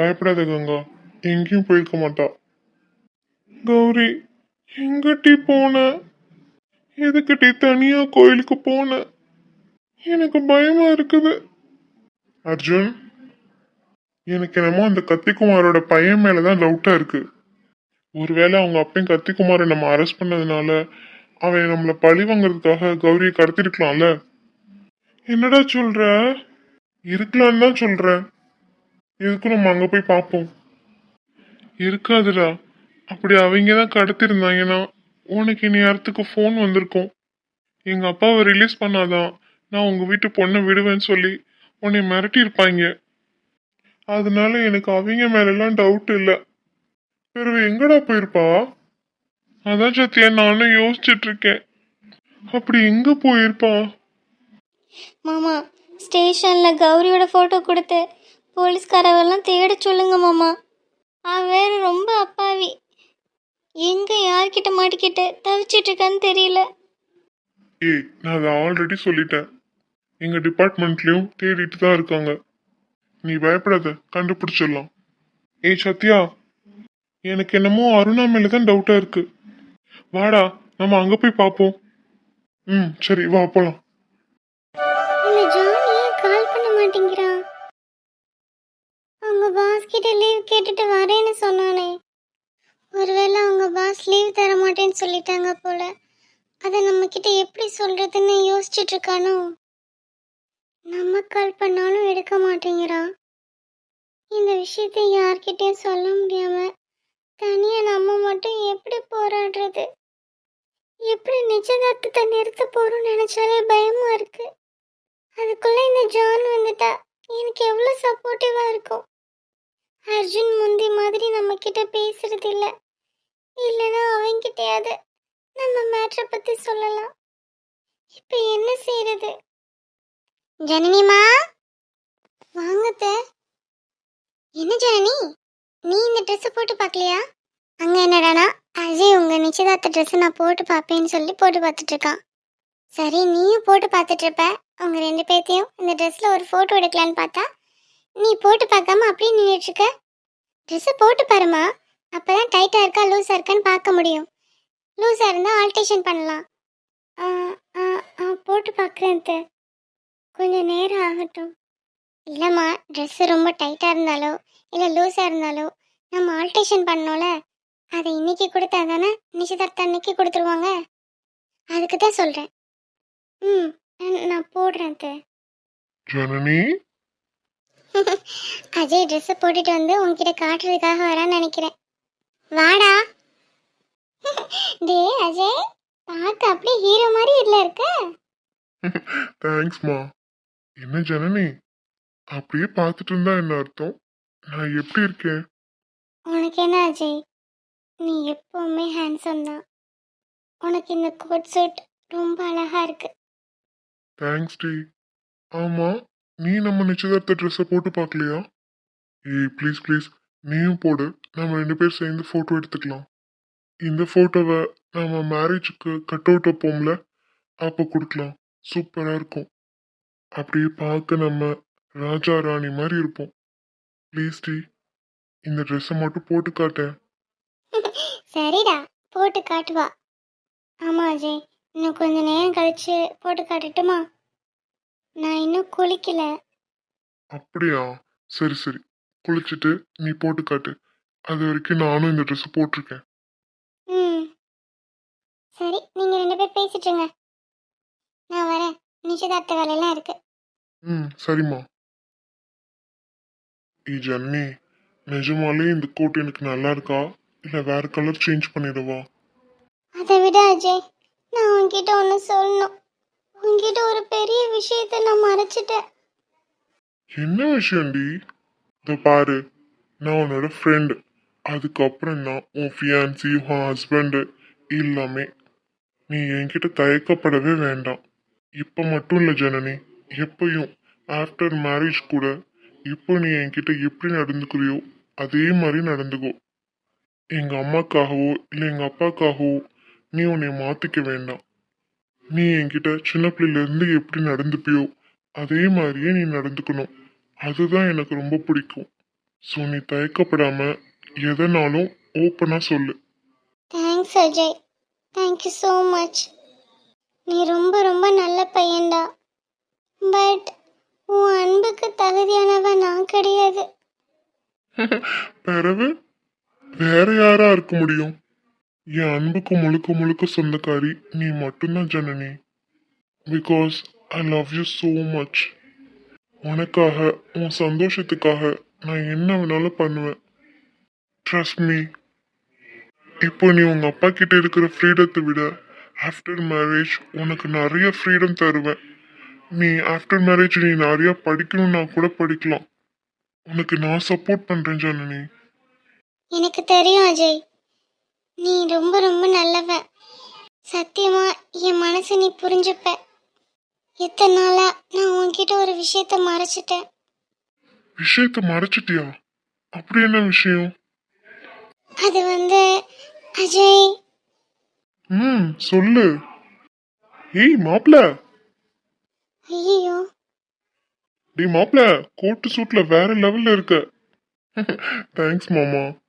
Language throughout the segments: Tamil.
பயப்படாத கங்கா எங்கேயும் போயிருக்க மாட்டா. கௌரி எங்கட்டி போன? எதுக்கிட்டி தனியா கோயிலுக்கு போன? எனக்கு பயமா இருக்குது. அர்ஜுன் எனக்கு என்னமோ அந்த கத்திக்குமாரோட பையன் மேலதான் டவுட்டா இருக்கு. ஒருவேளை அவங்க அப்பையும் கத்திக்குமாரை நம்ம அரெஸ்ட் பண்ணதுனால அவன் நம்மள பழி வாங்குறதுக்காக கௌரியை கடத்திருக்கலாம்ல. என்னடா சொல்ற? இருக்கலான்னு தான் சொல்றேன். இதுக்கு நம்ம அங்க போய் பார்ப்போம். இருக்காதுடா. அப்படி அவங்க தான் கடத்திருந்தாங்கன்னா உனக்கு இனி நேரத்துக்கு ஃபோன் வந்திருக்கும். எங்க அப்பாவை ரிலீஸ் பண்ணாதான் நான் உங்க வீட்டு பொண்ணை விடுவேன்னு சொல்லி உன்னை மிரட்டி இருப்பாங்க அதனால எனக்கு அவங்க மேலெல்லாம் டவுட் இல்லை. பிறகு எங்கடா போயிருப்பா? அதான் சத்தியா நானும் யோசிச்சுட்டு இருக்கேன் அப்படி எங்க போயிருப்பா? மாமா ஸ்டேஷனில் கௌரியோட ஃபோட்டோ கொடுத்து போலீஸ்காரவெல்லாம் தேட சொல்லுங்க மாமா. அவன் வேற ரொம்ப அப்பாவி. எங்கே யார்கிட்ட மாட்டிக்கிட்டு தவிச்சிட்டு இருக்கான்னு தெரியல. ஏய் நான் அதை ஆல்ரெடி சொல்லிட்டேன். எங்க டிபார்ட்மெண்ட்லயும் தேடிட்டு தான் இருக்காங்க. நீ பயப்படாத கண்டுபிடிச்சிடலாம். ஏய் சத்யா. எனக்கு என்னமோ அருணா மேல தான் டவுட்டா இருக்கு. வாடா நம்ம அங்க போய் பார்ப்போம். ம் சரி வா போலாம். கால் பண்ண மாட்டேங்கிறான் உங்க பாஸ் கிட்ட லீவ் கேட்டுட்டு வரேன்னு சொன்னானே. ஒருவேளை அவங்க பாஸ் லீவ் தர மாட்டேன்னு சொல்லிட்டாங்க போல. அதை நம்ம கிட்ட எப்படி சொல்றதுன்னு யோசிச்சுட்டு இருக்கானோ? நம்ம கால் பண்ணாலும் எடுக்க மாட்டேங்கிறான். இந்த விஷயத்தை யார்கிட்டயும் சொல்ல முடியாம தனியா நம்ம மட்டும் எப்படி போராடுறது? எப்படி நிச்சயதார்த்தத்தை நிறுத்த போறோம்னு நினைச்சாலே பயமா இருக்கு. அதுக்குள்ள இந்த ஜான் வந்துட்டா எனக்கு எவ்வளோ சப்போர்ட்டிவா இருக்கும். அர்ஜுன் முந்தி மாதிரி நம்ம கிட்ட பேசுறது இல்ல இல்லைன்னா அவன்கிட்டயாவது நம்ம மேட்ரை பத்தி சொல்லலாம். இப்போ என்ன செய்யறது ஜனனிமா வாங்கத்த என்ன ஜனனி? நீ இந்த ட்ரெஸ் போட்டு பார்க்கலையா அங்க என்னடானா அஜய் உங்க நிச்சயதார்த்த ட்ரெஸ் நான் போட்டு பார்ப்பேன்னு சொல்லி போட்டு பார்த்துட்டு இருக்கான் சரி நீயும் போட்டு பார்த்துட்டு இருப்ப அவங்க ரெண்டு பேர்த்தையும் இந்த ட்ரெஸ்ல ஒரு ஃபோட்டோ எடுக்கலான்னு பார்த்தா நீ போட்டு பார்க்காம அப்படியே நின்றுட்டு இருக்க ட்ரெஸ்ஸை போட்டு பாருமா அப்பதான் டைட்டாக இருக்கா லூஸாக இருக்கான்னு பார்க்க முடியும். லூஸாக இருந்தால் ஆல்டேஷன் பண்ணலாம். போட்டு பார்க்குறேன் அத்தை. கொஞ்சம் நேரம் ஆகட்டும். இல்லைம்மா ட்ரெஸ்ஸு ரொம்ப டைட்டாக இருந்தாலோ இல்லை லூஸாக இருந்தாலோ நம்ம ஆல்டேஷன் பண்ணோம்ல அதை இன்னைக்கு கொடுத்தா தானே நிச்சயதார்த்தம் அன்னைக்கு கொடுத்துருவாங்க? அதுக்கு தான் சொல்கிறேன் ம் நான்- போடுறேன் அத்தை. ஜனனி? அஜய் ட்ரெஸ்ஸை போட்டுட்டு வந்து உன்கிட்ட காட்டுறதுக்காக வரான்னு நினைக்கிறேன். வாடா. டே அஜய் பார்க்க அப்படியே ஹீரோ மாதிரி இல்ல இருக்க. தேங்க்ஸ்மா என்ன ஜனனி? அப்படியே பார்த்துட்டு இருந்தா என்ன அர்த்தம்? நான் எப்படி இருக்கேன்? உனக்கு என்ன அஜய்? நீ எப்பவுமே ஹேண்ட்ஸம் தான். உனக்கு இந்த கோட் சூட் ரொம்ப அழகா இருக்கு. தேங்க்ஸ் டி. ஆமா நீ நம்ம நிச்சயதார்த்த ட்ரெஸ்ஸை போட்டு பார்க்கலையா? ஏய் ப்ளீஸ் ப்ளீஸ் நீயும் போடு. நம்ம ரெண்டு பேர் சேர்ந்து ஃபோட்டோ எடுத்துக்கலாம். இந்த ஃபோட்டோவை நம்ம மேரேஜுக்கு கட் அவுட் வைப்போம்ல? அப்போ கொடுக்கலாம். சூப்பராக இருக்கும். அப்படியே பார்க்க நம்ம ராஜா ராணி மாதிரி இருப்போம். ப்ளீஸ் டி. இந்த ட்ரெஸ்ஸை மட்டும் போட்டு காட்டேன். சரிடா. போட்டு காட்டுவா. ஆமா அஜய். இன்னும் கொஞ்ச நேரம் கழிச்சு போட்டு காட்டட்டுமா? நான் இன்னும் குளிக்கல. அப்படியா? சரி சரி. குளிச்சுட்டு நீ போட்டு காட்டு. அது வரைக்கும் நானும் இந்த ட்ரெஸ் போட்டிருக்கேன். ம். சரி நீங்க ரெண்டு பேர் பேசிட்டுருங்க நான் வரேன். நிச்சயதார்த்த வேலையெல்லாம் இருக்கு. ம் சரிம்மா. ஏ ஜன்னி. நிஜமாலே இந்த கோட் எனக்கு நல்லா இருக்கா? இல்லை வேற கலர் சேஞ்ச் பண்ணிடவா? அதை விட அஜய். நான் உன்கிட்ட ஒன்று சொல்லணும். உங்ககிட்ட ஒரு பெரிய விஷயத்த நான் மறைச்சிட்டேன். என்ன விஷயம்டி? இதை பாரு நான் உன்னோட ஃப்ரெண்டு அதுக்கப்புறம் தான் உன் ஃபியான்சி உன் ஹஸ்பண்டு எல்லாமே நீ என்கிட்ட தயக்கப்படவே வேண்டாம். இப்போ மட்டும் இல்லை ஜனனி எப்பயும் ஆஃப்டர் மேரேஜ் கூட இப்போ நீ என்கிட்ட எப்படி நடந்துக்கிறியோ அதே மாதிரி நடந்துக்கோ. எங்கள் அம்மாக்காகவோ இல்லை எங்கள் அப்பாக்காகவோ நீ உன்னை மாற்றிக்க வேண்டாம். நீ என்கிட்ட சின்ன பிள்ளையில இருந்து எப்படி நடந்துப்பியோ அதே மாதிரியே நீ நடந்துக்கணும். அதுதான் எனக்கு ரொம்ப பிடிக்கும். ஸோ நீ தயக்கப்படாம எதனாலும் ஓப்பனா சொல்லு. Thanks Ajay thank you so much நீ ரொம்ப ரொம்ப நல்ல பையன்டா. பட் உன் அன்புக்கு தகுதியானவன் நான் கிடையாது. பிறகு வேற யாரா இருக்க முடியும்? என் அன்புக்கு முழுக்க முழுக்க சொந்தக்காரி நீ மட்டும்தான் Janani. Because I love you so much உனக்காக உன் சந்தோஷத்துக்காக நான் என்ன வேணாலும் பண்ணுவேன். ட்ரஸ்ட் மீ இப்போ நீ உங்கள் அப்பா கிட்ட இருக்கிற ஃப்ரீடத்தை விட ஆஃப்டர் மேரேஜ் உனக்கு நிறைய ஃப்ரீடம் தருவேன். நீ ஆஃப்டர் மேரேஜ் நீ நிறையா படிக்கணும்னா கூட படிக்கலாம். உனக்கு நான் சப்போர்ட் பண்ணுறேன் ஜனனி. எனக்கு தெரியும் அஜய். நீ ரொம்ப ரொம்ப நல்லவன் சத்தியமா என் மனசை நீ புரிஞ்சுப்ப. எத்தனை நாளா நான் உன்கிட்ட ஒரு விஷயத்த மறைச்சிட்டேன். விஷயத்த மறைச்சிட்டியா? அப்படி என்ன விஷயம்? அது வந்து அஜய். ம் சொல்லு. ஏய் மாப்ள. ஐயோ டேய் மாப்ள கோட்டு சூட்ல வேற லெவல்ல இருக்க. தேங்க்ஸ் மாமா.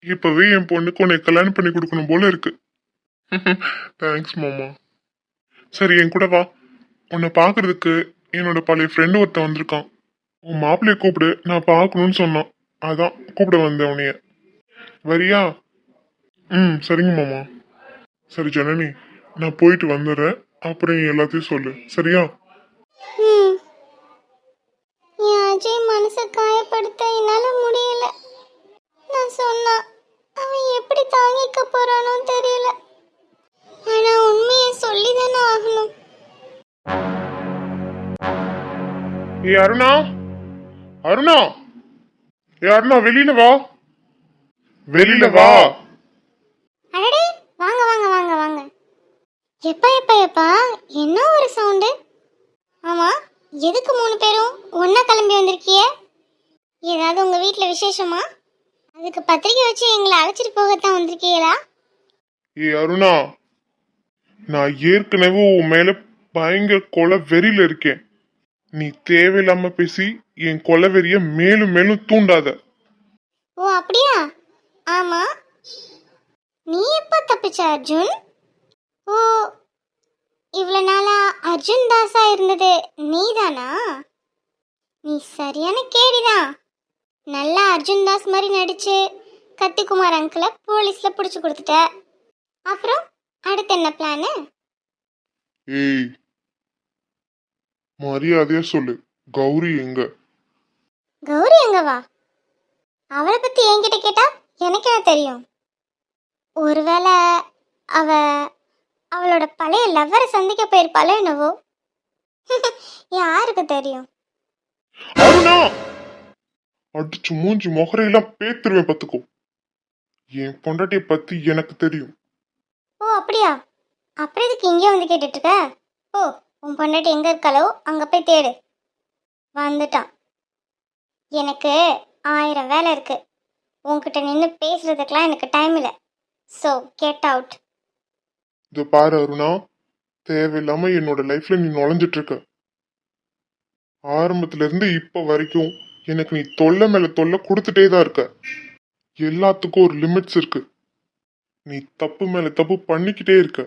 இப்பவே என் பொண்ணுக்கு உன்னை கல்யாணம் பண்ணி கொடுக்கணும் போல இருக்கு. தேங்க்ஸ் மாமா. சரி என் கூட வா. உன்னை பார்க்கறதுக்கு என்னோட பழைய ஃப்ரெண்டு ஒருத்தன் வந்திருக்கான். உன் மாப்பிள்ளைய கூப்பிடு நான் பார்க்கணும்னு சொன்னான். அதான் கூப்பிட வந்தேன் உன்னைய. வரியா? ம் சரிங்க மாமா. சரி ஜனனி நான் போயிட்டு வந்துடுறேன். அப்புறம் எல்லாத்தையும் சொல்லு. சரியா? மனசை காயப்படுத்த ஏ அருணா. அருணா. ஏ அருணா வெளியில வா. வெளியில வா. அடடே வாங்க வாங்க வாங்க வாங்க. எப்பா எப்பா எப்பா என்ன ஒரு சவுண்டு? ஆமா எதுக்கு மூணு பேரும் ஒண்ணா கிளம்பி வந்திருக்கிய? ஏதாவது உங்க வீட்ல விசேஷமா? அதுக்கு பத்திரிக்கை வச்சு எங்களை அழைச்சிட்டு போகத்தான் வந்திருக்கீங்களா? ஏ அருணா. நான் ஏற்கனவே உன் மேல பயங்கர கொலை வெறியில இருக்கேன். நீ தேவையில்லாம பேசி என் கொலை வெறிய மேலும் மேலும் தூண்டாத. ஓ அப்படியா? ஆமா. நீ எப்போ தப்பிச்ச அர்ஜுன்? ஓ இவ்வளோ நாளா அர்ஜுன் தாஸா இருந்தது நீதானா? நீ சரியான கேடிதான் நல்லா அர்ஜுன் தாஸ் மாதிரி நடிச்சு கத்திக்குமார் அங்கிளை போலீஸ்ல பிடிச்சி கொடுத்துட்ட. அப்புறம் அடுத்து என்ன பிளானு ஏய் மரியாதையா சொல்லு. கௌரி எங்க? கௌரி எங்க வா அவளை பத்தி என்கிட்ட கேட்டா எனக்கு என்ன தெரியும்? ஒருவேளை அவ அவளோட பழைய லவ்வரை சந்திக்க போயிருப்பாளோ என்னவோ? யாருக்கு தெரியும்? அருணா! அடிச்சு மூஞ்சி முகரையெல்லாம் பேத்துருவேன் பத்துக்கோ. என் பொண்டாட்டிய பத்தி எனக்கு தெரியும். ஓ அப்படியா? அப்புறம் இதுக்கு இங்கே வந்து கேட்டுட்டு இருக்க? ஓ உன் பொண்டாட்டி எங்கே இருக்காளோ அங்கே போய் தேடு. வந்துட்டான். எனக்கு ஆயிரம் வேலை இருக்குது உன்கிட்ட நின்று பேசுகிறதுக்கெலாம் எனக்கு டைம் இல்லை. ஸோ கெட் அவுட் இது பாரு அருணா தேவையில்லாமல் என்னோட லைஃப்பில் நீ நுழைஞ்சிட்ருக்க ஆரம்பத்துலேருந்து இப்போ வரைக்கும் எனக்கு நீ தொல்லை மேலே தொல்லை கொடுத்துட்டே தான் இருக்க. எல்லாத்துக்கும் ஒரு லிமிட்ஸ் இருக்கு. நீ தப்பு மேலே தப்பு பண்ணிக்கிட்டே இருக்க.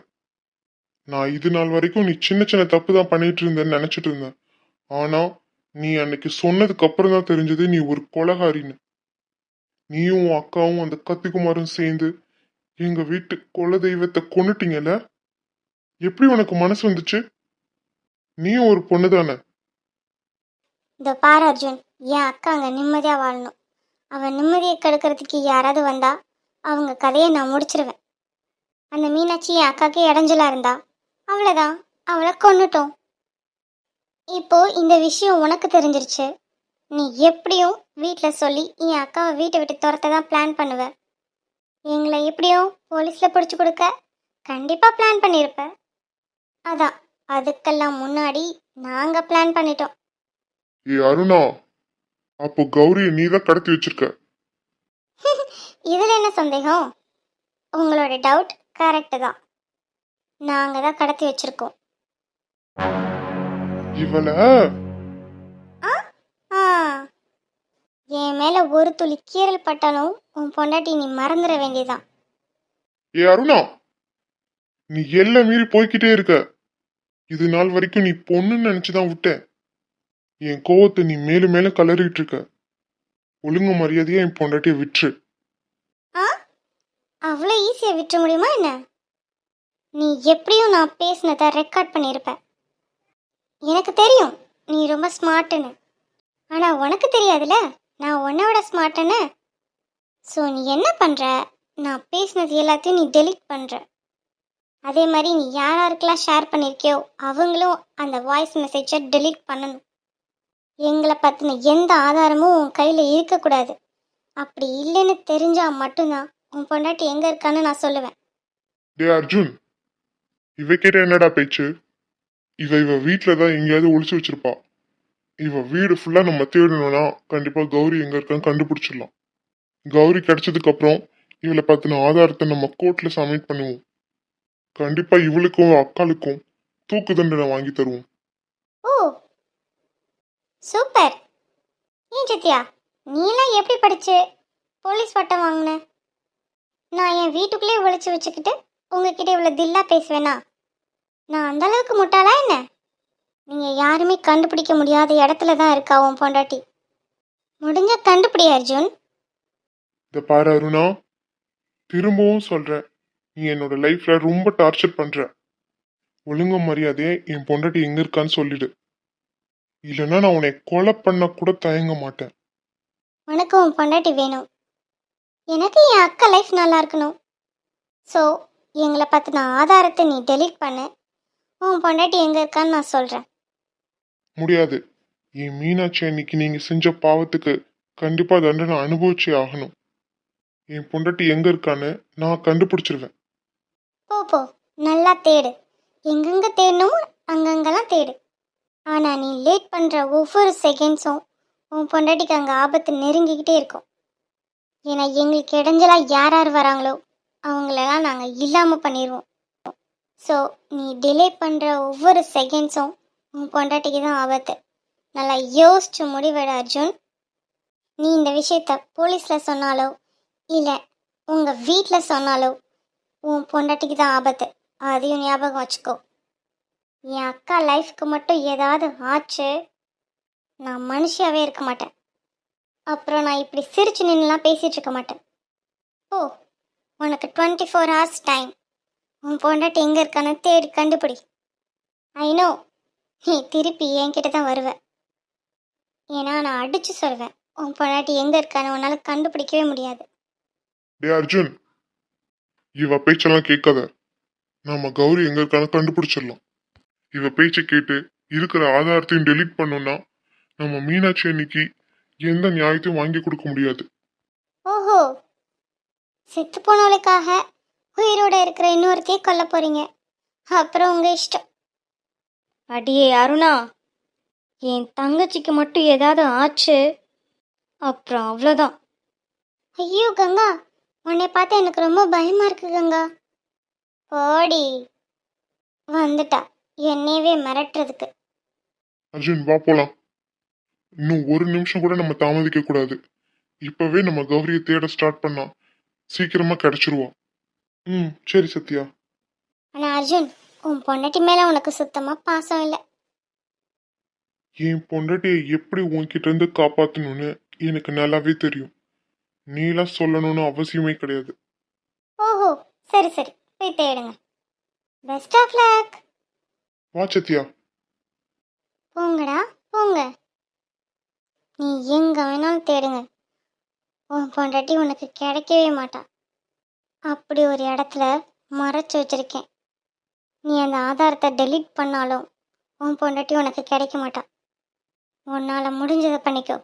நான் இது நாள் வரைக்கும் நீ சின்ன சின்ன தப்பு தான் பண்ணிட்டு இருந்தேன்னு நினைச்சிட்டு இருந்தேன். ஆனா நீ அன்னைக்கு சொன்னதுக்கு அப்புறம் தான் தெரிஞ்சது நீ ஒரு கொலகாரின்னு. நீயும் அக்காவும் அந்த கத்திக்குமாரும் சேர்ந்து எங்க வீட்டு குல தெய்வத்தை கொண்டுட்டீங்கல்ல எப்படி உனக்கு மனசு வந்துச்சு? நீயும் ஒரு பொண்ணு தானே இந்த பாரு அர்ஜுன் என் அக்கா அங்கே நிம்மதியாக வாழணும். அவன் நிம்மதியை கெடுக்கிறதுக்கு யாராவது வந்தா அவங்க கதையை நான் முடிச்சிருவேன். அந்த மீனாட்சி என் அக்காக்கே இடைஞ்சலா இருந்தா அவ்வளோதான் அவளை கொன்னுட்டோம். இப்போ இந்த விஷயம் உனக்கு தெரிஞ்சிருச்சு. நீ எப்படியும் வீட்டில் சொல்லி என் அக்காவை வீட்டை விட்டு துரத்த தான் பிளான் பண்ணுவ. எங்களை எப்படியும் போலீஸில் பிடிச்சி கொடுக்க கண்டிப்பாக பிளான் பண்ணியிருப்ப அதான் அதுக்கெல்லாம் முன்னாடி நாங்கள் பிளான் பண்ணிட்டோம். ஏ அருணா அப்போ கௌரியை நீ தான் கடத்தி வச்சிருக்க? இதில் என்ன சந்தேகம்? உங்களோட டவுட் கரெக்டு தான். நாங்கள் தான் கடத்தி வச்சிருக்கோம். இவள? ஆ என் மேலே ஒரு துளி கீறல் பட்டாலும் உன் பொண்டாட்டி நீ மறந்துட வேண்டியதான் ஏ அருணா நீ எல்லாம் மீறி போய்க்கிட்டே இருக்க. இது நாள் வரைக்கும் நீ பொண்ணுன்னு நினைச்சுதான் விட்டேன். என் கோவத்தை நீ மேலும் மேலும் கலறிட்டு இருக்க. ஒழுங்கு மரியாதையா என் பொண்டாட்டிய விட்டுரு. ஆ? அவ்வளோ ஈஸியாக விட்டுற முடியுமா என்ன? நீ எப்படியும் நான் பேசினதை ரெக்கார்ட் பண்ணியிருப்ப எனக்கு தெரியும் நீ ரொம்ப ஸ்மார்ட்டுன்னு ஆனால் உனக்கு தெரியாதுல்ல? நான் உன்னை விட ஸ்மார்ட்டுன்னு ஸோ நீ என்ன பண்ணுற நான் பேசினது எல்லாத்தையும் நீ டெலீட் பண்ணுற அதே மாதிரி நீ யார் யாருக்கெல்லாம் ஷேர் பண்ணியிருக்கியோ அவங்களும் அந்த வாய்ஸ் மெசேஜை டெலீட் பண்ணணும். எங்களை பற்றின எந்த ஆதாரமும் உன் கையில் இருக்கக்கூடாது. அப்படி இல்லைன்னு தெரிஞ்சால் மட்டும்தான் உன் பொண்டாட்டி எங்கே இருக்கான்னு நான் சொல்லுவேன். டே அர்ஜுன். இவ கிட்ட என்னடா பேச்சு? இவ இவ வீட்டில் தான் எங்கேயாவது ஒழிச்சு வச்சிருப்பா. இவ வீடு ஃபுல்லாக நம்ம தேடணும்னா கண்டிப்பாக கௌரி எங்கே இருக்கான்னு கண்டுபிடிச்சிடலாம். கௌரி கிடைச்சதுக்கப்புறம் இவளை பற்றின ஆதாரத்தை நம்ம கோர்ட்டில் சப்மிட் பண்ணுவோம். கண்டிப்பாக இவளுக்கும் அக்காளுக்கும் தூக்கு தண்டனை வாங்கி தருவோம். ஓ சூப்பர் ஏன் சத்யா நீலாம் எப்படி படிச்சு? போலீஸ் பட்டம் வாங்கின? நான் என் வீட்டுக்குள்ளே ஒழிச்சு வச்சுக்கிட்டு உங்ககிட்ட இவ்வளோ தில்லா பேசுவேனா? நான் அந்த அளவுக்கு முட்டாளா என்ன? நீங்கள் யாருமே கண்டுபிடிக்க முடியாத இடத்துல தான் இருக்கா உன் பொண்டாட்டி? முடிஞ்ச கண்டுபிடி அர்ஜுன். இத பாரு அருணா. திரும்பவும் சொல்றேன் நீ என்னோட லைஃப்ல ரொம்ப டார்ச்சர் பண்ற. ஒழுங்கு மரியாதையே என் பொண்டாட்டி எங்க இருக்கான்னு சொல்லிடு. இல்லைன்னா நான் உன்னை கொலை பண்ண கூட தயங்க மாட்டேன். உனக்கு உன் பொண்டாட்டி வேணும். எனக்கு என் அக்கா லைஃப் நல்லா இருக்கணும். ஸோ எங்களை பற்றின ஆதாரத்தை நீ டெலீட் பண்ணு. உன் பொண்டாட்டி எங்கே இருக்கான்னு நான் சொல்கிறேன் முடியாது. என் மீனாட்சி அன்னைக்கு நீங்க செஞ்ச பாவத்துக்கு கண்டிப்பா தண்டனை அனுபவிச்சே ஆகணும். என் பொண்டாட்டி எங்க இருக்கான்னு நான் கண்டுபிடிச்சிருவேன். போ போ. நல்லா தேடு. எங்கெங்கே தேடணுமோ அங்கங்கெல்லாம் தேடு. ஆனால் நீ லேட் பண்ணுற ஒவ்வொரு செகண்ட்ஸும் உன் பொண்டாட்டிக்கு அங்கே ஆபத்து நெருங்கிக்கிட்டே இருக்கும். ஏன்னா எங்களுக்கு இடைஞ்சலாக யார் யார் வராங்களோ அவங்களெல்லாம் நாங்கள் இல்லாமல் பண்ணிடுவோம் ஸோ நீ டிலே பண்ணுற ஒவ்வொரு செகண்ட்ஸும் உன் பொண்டாட்டிக்கு தான் ஆபத்து. நல்லா யோசிச்சு முடிவெடு அர்ஜுன். நீ இந்த விஷயத்த போலீஸில் சொன்னாலோ இல்லை உங்கள் வீட்டில் சொன்னாலோ உன் பொண்டாட்டிக்கு தான் ஆபத்து. அதையும் ஞாபகம் வச்சுக்கோ. என் அக்கா லைஃப்க்கு மட்டும் ஏதாவது ஆச்சு நான் மனுஷியாகவே இருக்க மாட்டேன். அப்புறம் நான் இப்படி சிரிச்சு நின்றுலாம் பேசிகிட்டு இருக்க மாட்டேன். ஓ உனக்கு டுவெண்ட்டி ஃபோர் ஹவர்ஸ் டைம் உன் பொண்டாட்டி எங்கே இருக்கான்னு தேடி கண்டுபிடி. ஐ நீ திருப்பி என்கிட்ட தான் வருவ. ஏன்னா நான் அடிச்சு சொல்வேன். உன் பொண்டாட்டி எங்கே இருக்கான்னு உன்னால் கண்டுபிடிக்கவே முடியாது. டே அர்ஜுன் இவ பேச்செல்லாம் கேட்காத. நாம கௌரி எங்க இருக்கான்னு கண்டுபிடிச்சிடலாம். இவ பேச்சை கேட்டு இருக்கிற ஆதாரத்தையும் டெலீட் பண்ணோம்னா நம்ம மீனாட்சி அன்னைக்கு எந்த நியாயத்தையும் வாங்கி கொடுக்க முடியாது. செத்து போனவளுக்காக உயிரோட இருக்கிற இன்னொருத்தையே கொல்ல போறீங்க. அப்புறம் உங்க இஷ்டம். அடியே அருணா என் தங்கச்சிக்கு மட்டும் ஏதாவது ஆச்சு? அப்புறம் அவ்வளோதான். ஐயோ கங்கா உன்னை பார்த்து எனக்கு ரொம்ப பயமா இருக்கு கங்கா. போடி. வந்துட்டா. என்னையவே மிரட்டுறதுக்கு. அர்ஜுன் வா போலாம். இன்னும் ஒரு நிமிஷம் கூட நம்ம தாமதிக்க கூடாது. இப்பவே நம்ம கௌரியை தேட ஸ்டார்ட் பண்ணோம் சீக்கிரமா கிடைச்சிருவா ம் சரி சத்யா. ஆனா அர்ஜுன் உன் பொண்டாட்டி மேல உனக்கு சுத்தமா பாசம் இல்லை. என் பொண்டாட்டியை எப்படி உன்கிட்ட இருந்து காப்பாத்தணும்னு எனக்கு நல்லாவே தெரியும். நீலாம் சொல்லணும்னு அவசியமே கிடையாது. ஓஹோ சரி சரி. போய் தேடுங்க. பெஸ்ட் ஆஃப் லக் வா சத்யா. போங்கடா போங்க. நீ எங்க வேணாலும் தேடுங்க. உன் பொண்டாட்டி உனக்கு கிடைக்கவே மாட்டா. அப்படி ஒரு இடத்துல மறைச்சு வச்சிருக்கேன். நீ அந்த ஆதாரத்தை டெலீட் பண்ணாலும் உன் பொண்டாட்டி உனக்கு கிடைக்க மாட்டா. உன்னால் முடிஞ்சதை பண்ணிக்கோ.